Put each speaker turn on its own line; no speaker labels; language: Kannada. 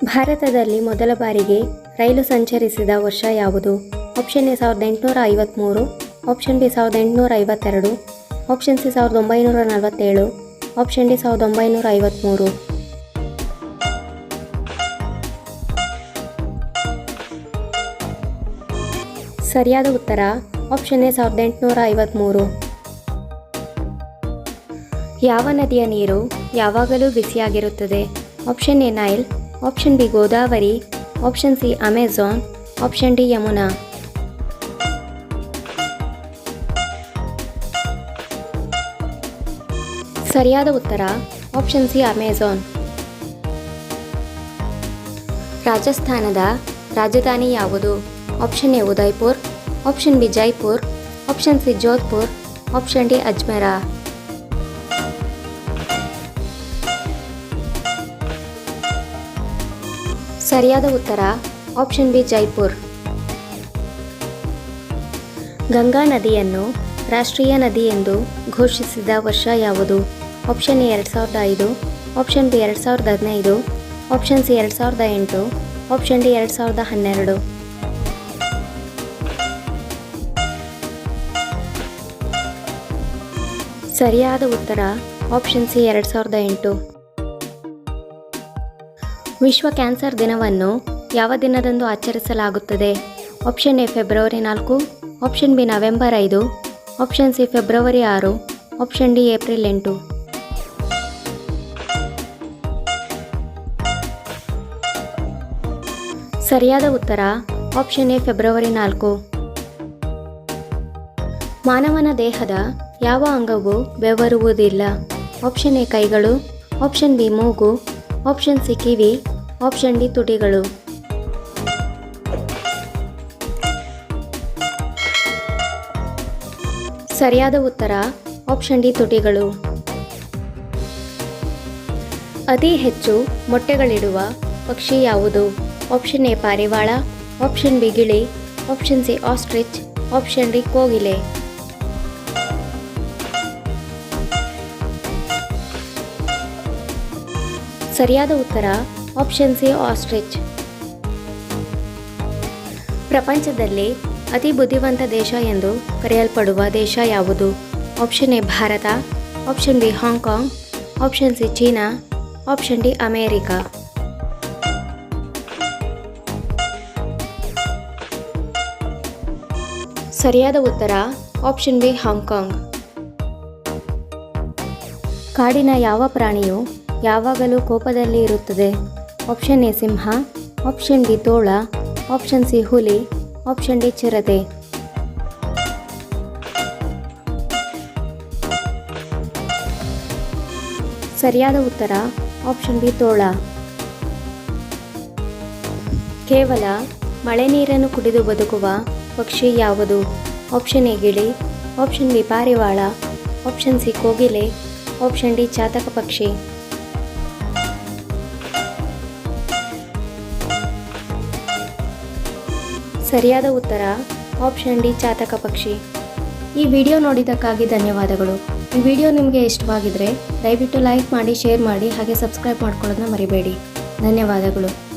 ಭಾರತದಲ್ಲಿ ಮೊದಲ ಬಾರಿಗೆ ರೈಲು ಸಂಚರಿಸಿದ ವರ್ಷ ಯಾವುದು? ಆಪ್ಷನ್ ಎ ಸಾವಿರದ ಎಂಟುನೂರ ಐವತ್ತ್ಮೂರು ಆಪ್ಷನ್ ಬಿ ಸಾವಿರದ ಎಂಟುನೂರ ಐವತ್ತೆರಡು ಆಪ್ಷನ್ ಸಿ ಸಾವಿರದ ಒಂಬೈನೂರ ನಲವತ್ತೇಳು ಆಪ್ಷನ್ ಡಿ ಸಾವಿರದ ಒಂಬೈನೂರ ಐವತ್ತ್ಮೂರು ಸರಿಯಾದ ಉತ್ತರ ಆಪ್ಷನ್ ಎ ಸಾವಿರದ ಎಂಟುನೂರ ಐವತ್ತ್ಮೂರು ಯಾವ ನದಿಯ ನೀರು ಯಾವಾಗಲೂ ಬಿಸಿಯಾಗಿರುತ್ತದೆ? Option A Nile option B Godavari option C Amazon option D Yamuna ಸರಿಯಾದ ಉತ್ತರ ಆಪ್ಷನ್ ಸಿ ಅಮೆಜಾನ್ ರಾಜಸ್ಥಾನದ ರಾಜಧಾನಿ ಯಾವುದು option A Udaipur option B Jaipur option C Jodhpur option D Ajmera ಸರಿಯಾದ ಉತ್ತರ, ಆಪ್ಷನ್ ಬಿ, ಜೈಪುರ್. ಗಂಗಾ ನದಿಯನ್ನು ರಾಷ್ಟ್ರೀಯ ನದಿ ಎಂದು ಘೋಷಿಸಿದ ವರ್ಷ ಯಾವುದು? ಆಪ್ಷನ್ ಎ, ಎರಡು ಸಾವಿರದ ಐದು. ಆಪ್ಷನ್ ಬಿ, ಎರಡು ಸಾವಿರದ ಹದಿನೈದು. ಆಪ್ಷನ್ ಸಿ, ಎರಡು ಸಾವಿರದ ಎಂಟು. ಆಪ್ಷನ್ ಡಿ, ಎರಡು ಸಾವಿರದ ಹನ್ನೆರಡು. ಸರಿಯಾದ ಉತ್ತರ, ಆಪ್ಷನ್ ಸಿ, ಎರಡು ಸಾವಿರದ ಎಂಟು. ವಿಶ್ವ ಕ್ಯಾನ್ಸರ್ ದಿನವನ್ನು ಯಾವ ದಿನದಂದು ಆಚರಿಸಲಾಗುತ್ತದೆ? ಆಪ್ಷನ್ ಎ ಫೆಬ್ರವರಿ ನಾಲ್ಕು ಆಪ್ಷನ್ ಬಿ ನವೆಂಬರ್ ಐದು ಆಪ್ಷನ್ ಸಿ ಫೆಬ್ರವರಿ ಆರು ಆಪ್ಷನ್ ಡಿ ಏಪ್ರಿಲ್ ಎಂಟು. ಸರಿಯಾದ ಉತ್ತರ ಆಪ್ಷನ್ ಎ ಫೆಬ್ರವರಿ ನಾಲ್ಕು. ಮಾನವನ ದೇಹದ ಯಾವ ಅಂಗವು ಬೆವರುವುದಿಲ್ಲ. ಆಪ್ಷನ್ ಎ ಕೈಗಳು ಆಪ್ಷನ್ ಬಿ ಮೂಗು ಆಪ್ಷನ್ ಸಿ ಕಿವಿ ಆಪ್ಷನ್ ಡಿ ತುಟಿಗಳು. ಸರಿಯಾದ ಉತ್ತರ ಆಪ್ಷನ್ ಡಿ ತುಟಿಗಳು. ಅತಿ ಹೆಚ್ಚು ಮೊಟ್ಟೆಗಳಿಡುವ ಪಕ್ಷಿ ಯಾವುದು? ಆಪ್ಷನ್ ಎ ಪಾರಿವಾಳ, ಆಪ್ಷನ್ ಬಿ ಗಿಳಿ, option C ostrich, option D ಕೋಗಿಲೆ. ಸರಿಯಾದ ಉತ್ತರ ಆಪ್ಷನ್ ಸಿ ಆಸ್ಟ್ರಿಚ್ ಪ್ರಪಂಚದಲ್ಲಿ ಅತಿ ಬುದ್ಧಿವಂತ ದೇಶ ಎಂದು ಕರೆಯಲ್ಪಡುವ ದೇಶ ಯಾವುದು? Option A Bharat. Option B Hong Kong option C China. Option D America. ಸರಿಯಾದ ಉತ್ತರ ಆಪ್ಷನ್ ಬಿ ಹಾಂಗ್ಕಾಂಗ್ ಕಾಡಿನ ಯಾವ ಪ್ರಾಣಿಯು ಯಾವಾಗಲೂ ಕೋಪದಲ್ಲಿ ಇರುತ್ತದೆ ಆಪ್ಷನ್ ಎ ಸಿಂಹ ಆಪ್ಷನ್ ಬಿ ತೋಳ ಆಪ್ಷನ್ ಸಿ ಹುಲಿ ಆಪ್ಷನ್ ಡಿ ಚಿರತೆ ಸರಿಯಾದ ಉತ್ತರ ಆಪ್ಷನ್ ಬಿ ತೋಳ ಕೇವಲ ಮಳೆ ನೀರನ್ನು ಕುಡಿದು ಬದುಕುವ ಪಕ್ಷಿ ಯಾವುದು? ಆಪ್ಷನ್ ಎ ಗಿಳಿ ಆಪ್ಷನ್ ಬಿ ಪಾರಿವಾಳ ಆಪ್ಷನ್ ಸಿ ಕೋಗಿಲೆ ಆಪ್ಷನ್ ಡಿ ಚಾತಕ ಪಕ್ಷಿ. ಸರಿಯಾದ ಉತ್ತರ, ಆಪ್ಷನ್ ಡಿ ಚಾತಕ ಪಕ್ಷಿ. ಈ ವಿಡಿಯೋ ನೋಡಿದ್ದಕ್ಕಾಗಿ ಧನ್ಯವಾದಗಳು. ಈ ವಿಡಿಯೋ ನಿಮಗೆ ಇಷ್ಟವಾಗಿದ್ದರೆ ದಯವಿಟ್ಟು ಲೈಕ್ ಮಾಡಿ, ಶೇರ್ ಮಾಡಿ, ಹಾಗೆ ಸಬ್ಸ್ಕ್ರೈಬ್ ಮಾಡ್ಕೊಳ್ಳೋದನ್ನ ಮರಿಬೇಡಿ. ಧನ್ಯವಾದಗಳು.